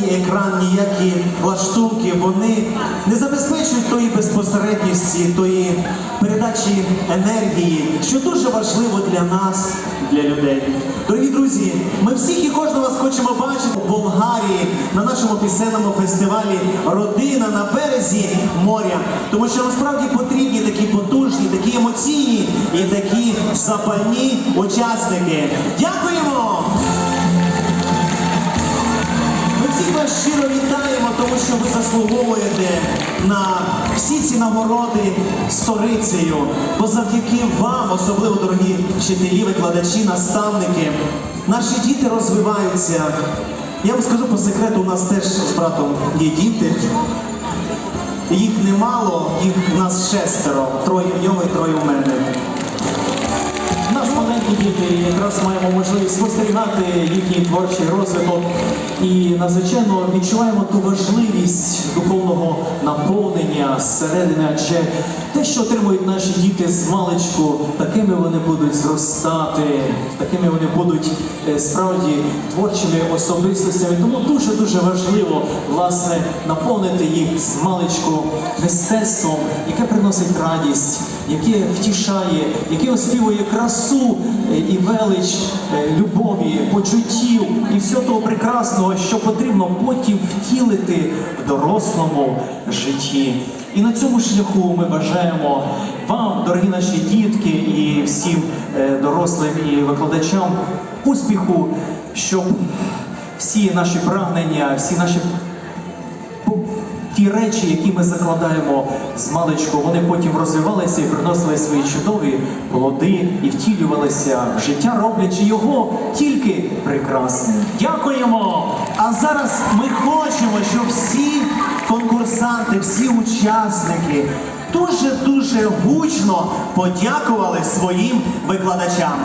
ніякий екран, ніякі лаштунки, вони не забезпечують тої безпосередності, тої передачі енергії, що дуже важливо для нас, для людей. Дорогі друзі, ми всіх і кожного вас хочемо бачити в Болгарії на нашому пісенному фестивалі Родина на березі моря. Тому що насправді потрібні такі потужні, такі емоційні і такі запальні учасники. Дякуємо! Вас щиро вітаємо, тому що ви заслуговуєте на всі ці нагороди сторицею. Бо завдяки вам, особливо дорогі вчителі, викладачі, наставники, наші діти розвиваються. Я вам скажу по секрету, у нас теж з братом є діти. Їх немало, їх у нас шестеро, троє в нього і троє у мене. Діти, якраз маємо можливість спостерігати їхній творчий розвиток. І надзвичайно відчуваємо ту важливість наповнення зсередини, адже те, що отримують наші діти з маличку, такими вони будуть зростати, такими вони будуть е, справді творчими особистостями. Тому дуже дуже важливо власне наповнити їх з маличку мистецтвом, яке приносить радість, яке втішає, яке оспівує красу е, і велич е, любові, почуттів і всього того прекрасного, що потрібно потім втілити в дорослому житті. І на цьому шляху ми бажаємо вам, дорогі наші дітки, і всім е, дорослим і викладачам успіху, щоб всі наші прагнення, всі наші ті речі, які ми закладаємо з маличку, вони потім розвивалися і приносили свої чудові плоди і втілювалися в життя, роблячи його тільки прекрасним. Дякуємо! А зараз ми хочемо, щоб всі конкурсанти, всі учасники дуже-дуже гучно подякували своїм викладачам.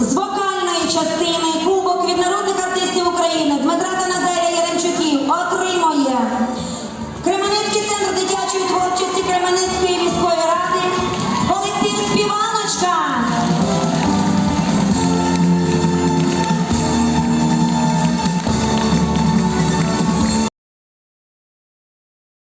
З вокальної частини Кубок від народних артистів України Дмитра та Назарія Яремчуків отримує Кременецький центр дитячої творчості Кременецької міської ради, колектив Співаночка.